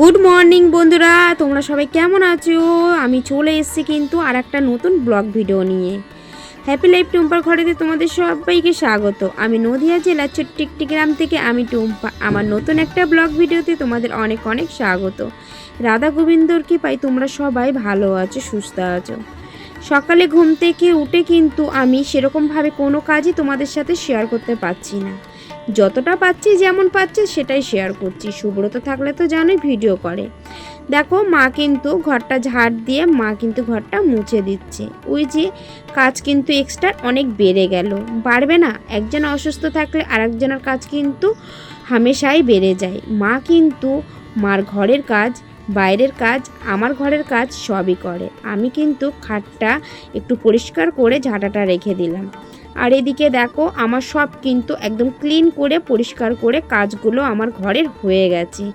Good morning বন্ধুরা, তোমরা সবাই কেমন আছো? আমি চলে এসেছি কিন্তু আর একটা নতুন ব্লগ ভিডিও নিয়ে। হ্যাপি লাইফ টুম্পার ঘরেতে তোমাদের সবাইকে স্বাগত। আমি নদিয়া জেলার ছোট্ট গ্রাম থেকে আমি টুম্পা। আমার নতুন একটা ব্লগ ভিডিওতে তোমাদের অনেক অনেক স্বাগত। রাধা গোবিন্দর কৃপায় তোমরা সবাই ভালো আছো, সুস্থ আছো। সকালে ঘুম থেকে উঠে কিন্তু আমি সেরকমভাবে কোনো কাজই তোমাদের সাথে শেয়ার করতে পারছি না। যতটা পাচ্ছি, যেমন পাচ্ছে, সেটাই শেয়ার করছি। সুব্রত থাকলে তো জানোই ভিডিও করে। দেখো, মা কিন্তু ঘরটা ঝাড় দিয়ে মা কিন্তু ঘরটা মুছে দিচ্ছে। ওই যে কাজ কিন্তু এক্সট্রা অনেক বেড়ে গেল। বাড়বে না, একজন অসুস্থ থাকলে আরেকজনের কাজ কিন্তু হামেশাই বেড়ে যায়। মা কিন্তু মার ঘরের কাজ, বাইরের কাজ, আমার ঘরের কাজ সবই করে। আমি কিন্তু খাটটা একটু পরিষ্কার করে ঝাঁটাটা রেখে দিলাম। আর এদিকে দেখো, আমার সব কিন্তু একদম ক্লিন করে, পরিষ্কার করে কাজগুলো আমার ঘরের হয়ে গেছে।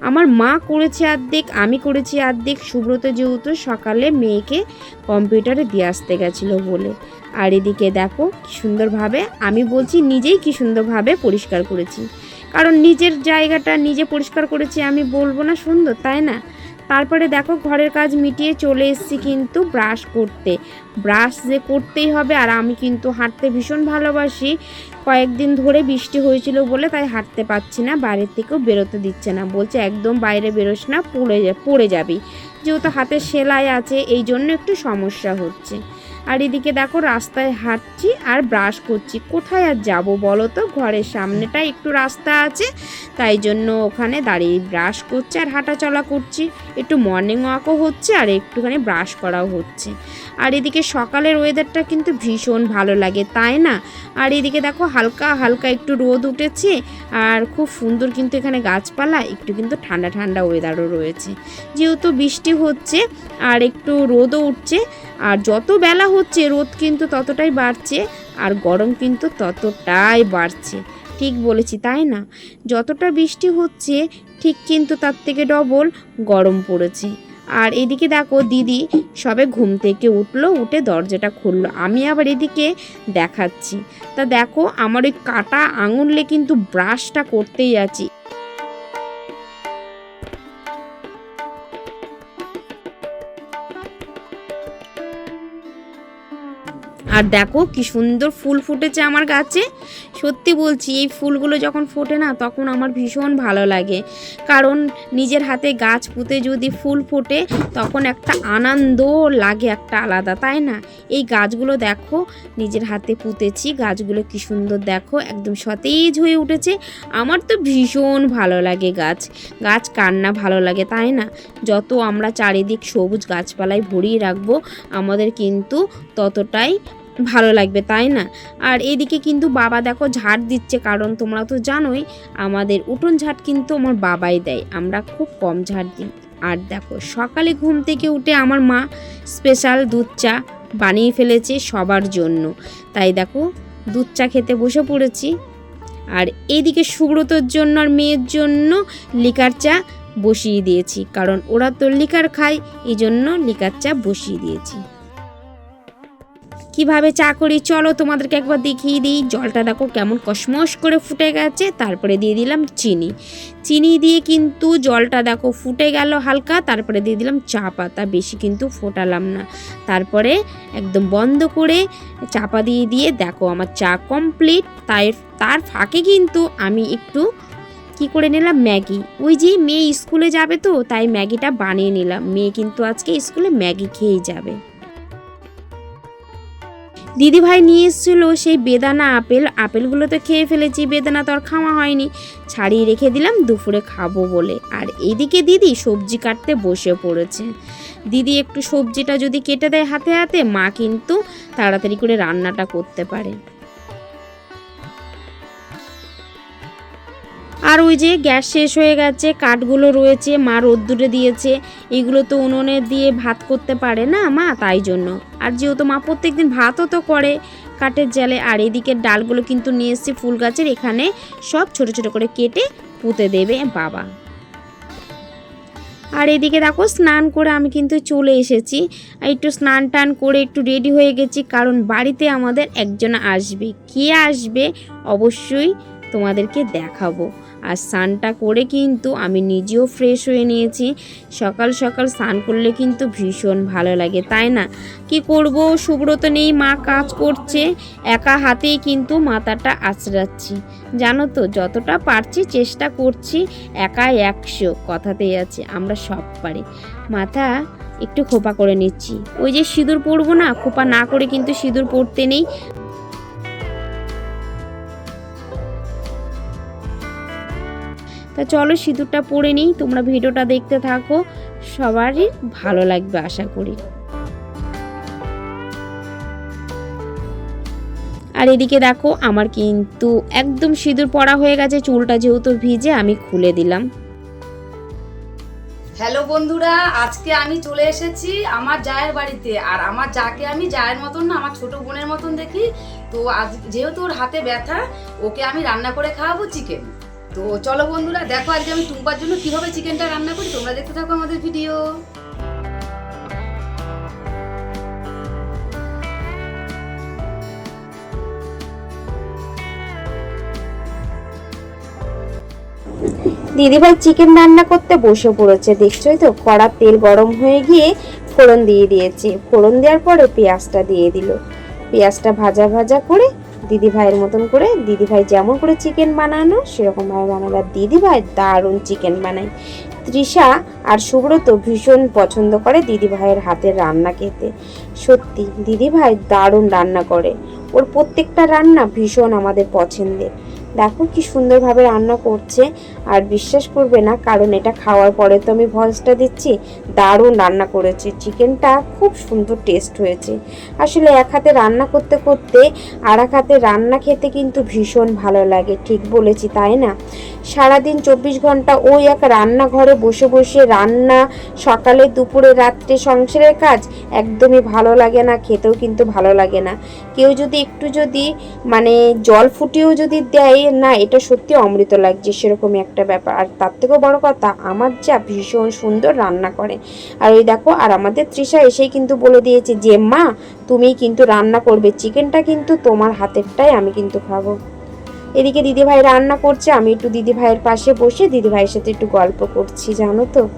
আমার মা করেছে অর্ধেক, আমি করেছি অর্ধেক, সুব্রত যেহেতু সকালে মেয়েকে কম্পিউটারে দিয়ে আসতে গেছিল বলে। আর এদিকে দেখো, কী সুন্দরভাবে, আমি বলছি নিজেই কী সুন্দরভাবে পরিষ্কার করেছি। কারণ নিজের জায়গাটা নিজে পরিষ্কার করেছি আমি বলব না সুন্দর, তাই না? তারপরে দেখো ঘরের কাজ মিটিয়ে চলে এসেছি কিন্তু ব্রাশ করতে। ব্রাশ যে করতেই হবে আর আমি কিন্তু হাঁটতে ভীষণ ভালোবাসি। কয়েকদিন ধরে বৃষ্টি হয়েছিল বলে তাই হাঁটতে পারছি না, বাইরের থেকেও বেরোতে দিচ্ছে না। বলছে, একদম বাইরে বেরোস না, পড়ে পড়ে যাবি। যেহেতু হাতে সেলাই আছে, এই জন্য একটু সমস্যা হচ্ছে। আর এদিকে দেখো রাস্তায় হাঁটছি আর ব্রাশ করছি। কোথায় আর যাব বলো তো? ঘরের সামনেটা একটু রাস্তা আছে, তাই জন্য ওখানে দাঁড়িয়ে ব্রাশ করছি আর হাঁটাচলা করছি। একটু মর্নিং ওয়াকও হচ্ছে আর একটুখানি ব্রাশ করাও হচ্ছে। আর এদিকে সকালের ওয়েদারটা কিন্তু ভীষণ ভালো লাগে, তাই না? আর এদিকে দেখো হালকা হালকা একটু রোদ উঠেছে, আর খুব সুন্দর কিন্তু এখানে গাছপালা, একটু কিন্তু ঠান্ডা ঠান্ডা ওয়েদারও রয়েছে। যেহেতু বৃষ্টি হচ্ছে, আর একটু রোদও উঠছে, আর যত বেলা হচ্ছে, রোদ কিন্তু ততটাই বাড়ছে, আর গরম কিন্তু ততটাই বাড়ছে। ঠিক বলেছি, তাই না? যতটা বৃষ্টি হচ্ছে, ঠিক কিন্তু তার থেকে ডবল গরম পড়েছে। আর এদিকে দেখো দিদি সবে ঘুম থেকে উঠল, উঠে দরজাটা খুললো। আমি আবার এদিকে দেখাচ্ছি। তা দেখো আমার ওই কাটা আঙুললে কিন্তু ব্রাশটা করতেই আছি। আর দেখো কি সুন্দর ফুল ফুটেছে আমার গাছে। সত্যি বলছি, এই ফুলগুলো যখন ফোটে না, তখন আমার ভীষণ ভালো লাগে। কারণ নিজের হাতে গাছ পুঁতে যদি ফুল ফোটে, তখন একটা আনন্দ লাগে, একটা আলাদা, তাই না? এই গাছগুলো দেখো, নিজের হাতে পুঁতেছি, গাছগুলো কি সুন্দর দেখো, একদম সতেজ হয়ে উঠেছে। আমার তো ভীষণ ভালো লাগে গাছ। গাছ কার না ভালো লাগে, তাই না? যত আমরা চারিদিক সবুজ গাছপালায় ভরিয়ে রাখব, আমাদের কিন্তু ততটাই ভালো লাগবে, তাই না? আর এদিকে কিন্তু বাবা দেখো ঝাড় দিচ্ছে, কারণ তোমরা তো জানোই আমাদের উঠোন ঝাড় কিন্তু আমার বাবাই দেয়, আমরা খুব কম ঝাড় দিই। আর দেখো সকালে ঘুম থেকে উঠে আমার মা স্পেশাল দুধ চা বানিয়ে ফেলেছে সবার জন্য। তাই দেখো দুধ চা খেতে বসে পড়েছি। আর এদিকে সুব্রতর জন্য আর মেয়ের জন্য লিকার চা বসিয়ে দিয়েছি, কারণ ওরা তো লিকার খায় এই জন্য লিকার চা বসিয়ে দিয়েছি। কীভাবে চা করি? চলো তোমাদেরকে একবার দেখিয়ে দিই। জলটা দেখো কেমন কসমস করে ফুটে গেছে। তারপরে দিয়ে দিলাম চিনি। চিনি দিয়ে কিন্তু জলটা দেখো ফুটে গেল হালকা। তারপরে দিয়ে দিলাম চা পাতা। বেশি কিন্তু ফোটালাম না। তারপরে একদম বন্ধ করে চাপা দিয়ে দিয়ে দেখো আমার চা কমপ্লিট তাই তার ফাঁকে কিন্তু আমি একটু কি করে নিলাম? ম্যাগি। ওই যে মেয়ে স্কুলে যাবে তো, তাই ম্যাগিটা বানিয়ে নিলাম। মেয়ে কিন্তু আজকে স্কুলে ম্যাগি খেয়েই যাবে। দিদিভাই নিয়ে এসেছিল সেই বেদানা আপেল। আপেলগুলো তো খেয়ে ফেলেছি, বেদানা তো আর খাওয়া হয়নি। ছাড়িয়ে রেখে দিলাম, দুপুরে খাব বলে। আর এদিকে দিদি সবজি কাটতে বসে পড়েছে। দিদি একটু সবজিটা যদি কেটে দেয় হাতে হাতে, মা কিন্তু তাড়াতাড়ি করে রান্নাটা করতে পারে। আর ওই যে গ্যাস শেষ হয়ে গেছে, কাঠগুলো রয়েছে, মা রোদ্দুরে দিয়েছে, এগুলো তো উনুনে দিয়ে ভাত করতে পারে না মা তাই জন্য। আর যেহেতু মা প্রত্যেকদিন ভাতও তো করে কাঠের জালে, আর এদিকে ডালগুলো কিন্তু নিয়ে এসেছি ফুল গাছের, এখানে সব ছোট ছোট করে কেটে পুঁতে দেবে বাবা। আর এদিকে দেখো স্নান করে আমি কিন্তু চলে এসেছি। একটু স্নান টান করে একটু রেডি হয়ে গেছি, কারণ বাড়িতে আমাদের একজন আসবে। কে আসবে? অবশ্যই তোমাদেরকে দেখাবো। আর স্নানটা করে কিন্তু আমি নিজেও ফ্রেশ হয়ে নিয়েছি। সকাল সকাল স্নান করলে কিন্তু ভীষণ ভালো লাগে, তাই না? কি করব? সুব্রত নেই, মা কাজ করছে। একা হাতেই কিন্তু মাথাটা আঁচড়াচ্ছি। জানো তো, যতটা পারছি চেষ্টা করছি একা একশো কথাতেই আছে, আমরা সব পারি। মাথা একটু খোপা করে নিচ্ছি। ওই যে সিঁদুর পরবো না, খোপা না করে কিন্তু সিঁদুর পরতে নেই। তা চলো সিঁদুরটা পরে নিই, তোমরা ভিডিওটা দেখতে থাকো, সবারই ভালো লাগবে আশা করি। আর এদিকে দেখো, আমার কিন্তু একদম সিঁদুর পরা হয়ে গেছে, চুলটা যেহেতু ভিজে আমি খুলে দিলাম। হ্যালো বন্ধুরা, আজকে আমি চলে এসেছি আমার জায়ের বাড়িতে, আর আমার যাকে আমি জায়ের মতন না, আমার ছোট বোনের মতন দেখি, তো আজ যেহেতু ওর হাতে ব্যথা, ওকে আমি রান্না করে খাওয়াবো চিকেন তো চলো বন্ধুরা, দেখো আজকে আমি টুম্পার জন্য কীভাবে চিকেনটা রান্না করি। তোমরা দেখতে থাকো আমাদের ভিডিও দিদিভাই চিকেন রান্না করতে বসে পড়েছে, দেখছোই তো? কড়া তেল গরম হয়ে গিয়ে ফোড়ন দিয়ে দিয়েছে। ফোড়ন দেওয়ার পরে পেঁয়াজটা দিয়ে দিল। পেঁয়াজটা ভাজা ভাজা করে দিদিভাইয়ের মতন করে দিদি ভাই যেমন করে চিকেন বানানো, সেরকমভাবে বানাবে। আর দিদি ভাই দারুণ চিকেন বানায়। তৃষা আর সুব্রত ভীষণ পছন্দ করে দিদি ভাইয়ের হাতের রান্না খেতে। সত্যি দিদি ভাই দারুণ রান্না করে। ওর প্রত্যেকটা রান্না ভীষণ আমাদের পছন্দের। দেখো কি সুন্দরভাবে রান্না করছে। আর বিশ্বাস করবে না, কারণ এটা খাওয়ার পরে তো আমি ভয়েসটা দিচ্ছি, দারুণ রান্না করেছে। চিকেনটা খুব সুন্দর টেস্ট হয়েছে। আসলে এক হাতে রান্না করতে করতে আর এক হাতে রান্না খেতে কিন্তু ভীষণ ভালো লাগে, ঠিক বলেছি, তাই না? সারাদিন চব্বিশ ঘণ্টা ওই এক রান্নাঘরে বসে বসে রান্না, সকালে, দুপুরে, রাত্রে সংসারের কাজ, একদমই ভালো লাগে না, খেতেও কিন্তু ভালো লাগে না। কেউ যদি একটু যদি মানে জল ফুটিয়েও যদি দেয় না, এটা সত্যি অমৃত লাগছে, সেরকমই একটা ব্যাপার। আর তার থেকেও বড় কথা, আমার যা ভীষণ সুন্দর রান্না করে। আর ওই দেখো, আর আমাদের তৃষা এসেই কিন্তু বলে দিয়েছে যে, মা তুমি কিন্তু রান্না করবে। চিকেনটা কিন্তু তোমার হাতেরটাই আমি কিন্তু খাব। এদিকে দিদিভাই রান্না করছে, আমি একটু দিদিভাইয়ের পাশে বসে দিদিভাইয়ের সাথে একটু গল্প করছি, জানো তো।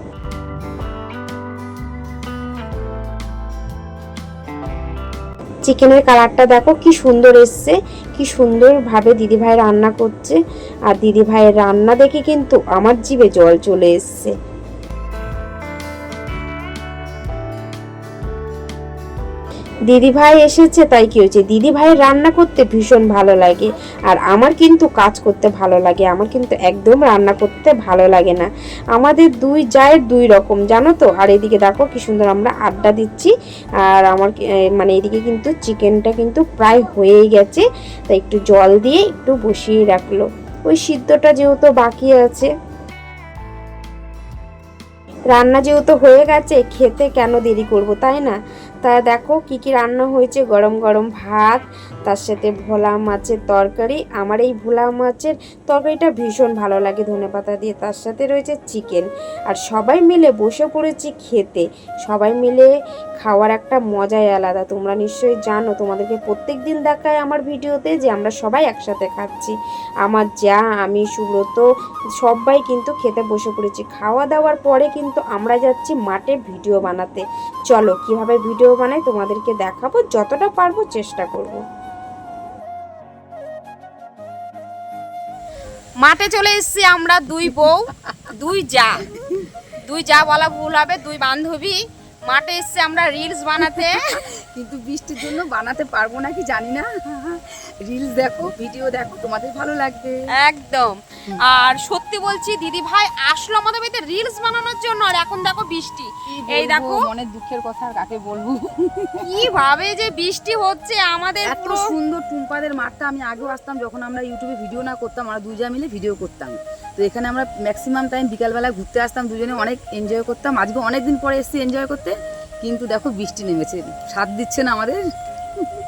চিকেনের কালারটা দেখো, কি সুন্দর এসছে। কি সুন্দরভাবে দিদিভাই রান্না করছে। আর দিদিভাইয়ের রান্না দেখে কিন্তু আমার জিভে জল চলে এসছে। দিদিভাই এসেছে, তাই কি হয়েছে? দিদিভাইয়ের রান্না করতে ভীষণ ভালো লাগে আর আমার কিন্তু কাজ করতে ভালো লাগে। আমার কিন্তু একদম রান্না করতে ভালো লাগে না। আমাদের দুই জায়ের দুই রকম, জানো তো? আর এদিকে দেখো কি সুন্দর আমরা আড্ডা দিচ্ছি আর আমার মানে এদিকে কিন্তু চিকেনটা কিন্তু প্রায় হয়েই গেছে। তাই একটু জল দিয়ে একটু বসিয়ে রাখল। ওই সিদ্ধটা যেহেতু বাকি আছে। রান্না যেহেতু হয়ে গেছে, খেতে কেন দেরি করব, তাই না? তা দেখো কি কি রান্না হয়েছে গরম গরম ভাত তার সাথে ভোলা মাছের তরকারি। আমার এই ভোলা মাছের তরকারিটা ভীষণ ভালো লাগে ধনেপাতা দিয়ে। তার সাথে রয়েছে চিকেন। আর সবাই মিলে বসে পড়েছি খেতে। সবাই মিলে খাওয়ার একটা মজাই আলাদা। তোমরা নিশ্চয়ই জানো, তোমাদেরকে প্রত্যেক দিন দেখায় আমার ভিডিওতে যে আমরা সবাই একসাথে খাচ্ছি। আমার যা, আমি, সুব্রত, সবাই কিন্তু খেতে বসে পড়েছি। খাওয়া দাওয়ার পরে কিন্তু আমরা যাচ্ছি মাঠে ভিডিও বানাতে। চলো, কীভাবে ভিডিও বানাই তোমাদেরকে দেখাবো, যতটা পারব চেষ্টা করব। মাঠে চলে এসছি আমরা দুই বউ, দুই যা। দুই যা বলা ভুল হবে, দুই বান্ধবী। মাঠে এসেছি আমরা রিলস বানাতে। কিন্তু বৃষ্টির জন্য বানাতে পারব নাকি জানি না। রিলস দেখো ভিডিও দেখো তোমাদের ভালো লাগবে। একদম। আর সত্যি বলছি দিদি ভাই আসলো আমাদের বাড়িতে রিলস বানানোর জন্য আর এখন দেখো বৃষ্টি। এই দেখো। মনের দুঃখের কথা আর কাকে বলব? কীভাবে যে বৃষ্টি হচ্ছে আমাদের এত সুন্দর টুম্পাদের মাঠটা আমি আগেও আসতাম যখন আমরা ইউটিউবে ভিডিও না করতাম আমরা দুজন মিলে ভিডিও করতাম। তো এখানে আমরা ম্যাক্সিমাম টাইম বিকালবেলা ঘুরতে আসতাম দুজনে অনেক এনজয় করতাম। আজকে অনেক দিন পরে এসেছি এনজয় করতে। কিন্তু দেখো বৃষ্টি নেমেছে। সাথ দিচ্ছে না আমাদের।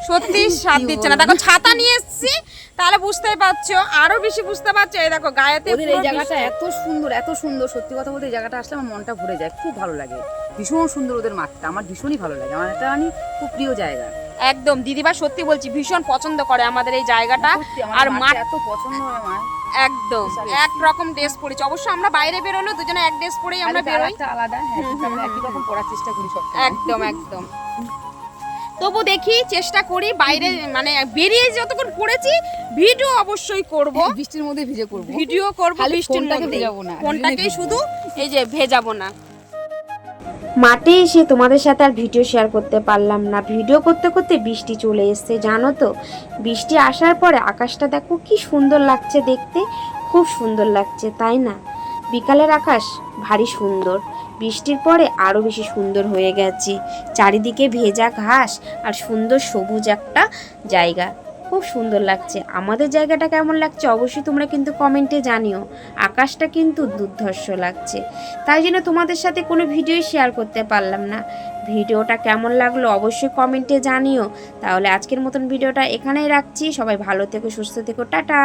সত্যি সাথ দিচ্ছে না। দেখো ছাতা নিয়ে এসেছি তাহলে বুঝতেই পারছ আরও বেশি বুঝতে পারছ। এই দেখো গায়েতে ওদের এই জায়গাটা এত সুন্দর এত সুন্দর। সত্যি কথা বলতে এই জায়গাটা আসলে আমার মনটা ভরে যায়। খুব ভালো লাগে। ভীষণ সুন্দর ওদের মাঠটা। আমার ভীষণই ভালো লাগে। আমার এটা মানে খুব প্রিয় জায়গা। একদম। দিদিভাই সত্যি বলছি ভীষণ পছন্দ করে আমাদের এই জায়গাটা। আর মাঠ এত পছন্দ হয় আমার। একদম এক রকম ড্রেস পরেছি। অবশ্য আমরা বাইরে বেরোলো দুজনে এক ড্রেস পরেই আমরা বেরোই। আলাদা হ্যাঁ আমরা একই রকম পরার চেষ্টা করি সব একদম একদম। তবু দেখি চেষ্টা করি বাইরে মানে বেরিয়ে যতক্ষণ পড়েছি ভিডিও অবশ্যই করব। বৃষ্টির মধ্যে ভিজে করব। ভিডিও করব বৃষ্টির মধ্যে। ভেজাবো না, কোনটাকেই শুধু এই যে ভেজাবো না। মাঠে এসে তোমাদের সাথে আর ভিডিও শেয়ার করতে পারলাম না। ভিডিও করতে করতে বৃষ্টি চলে এসছে, জানো তো? বৃষ্টি আসার পরে আকাশটা দেখো কি সুন্দর লাগছে দেখতে। খুব সুন্দর লাগছে, তাই না? বিকালের আকাশ ভারী সুন্দর। বৃষ্টির পরে আরও বেশি সুন্দর হয়ে গেছে। চারিদিকে ভেজা ঘাস আর সুন্দর সবুজ একটা জায়গা। খুব সুন্দর লাগছে। আমাদের জায়গাটা কেমন লাগছে অবশ্যই তোমরা কিন্তু কমেন্টে জানিও। আকাশটা কিন্তু দুর্ধর্ষ লাগছে। তাই জন্য তোমাদের সাথে কোনো ভিডিও শেয়ার করতে পারলাম না। ভিডিওটা কেমন লাগল অবশ্যই কমেন্টে জানিও। তাহলে আজকের মতন ভিডিওটা এখানেই রাখছি। সবাই ভালো থেকো, সুস্থ থেকো, টাটা!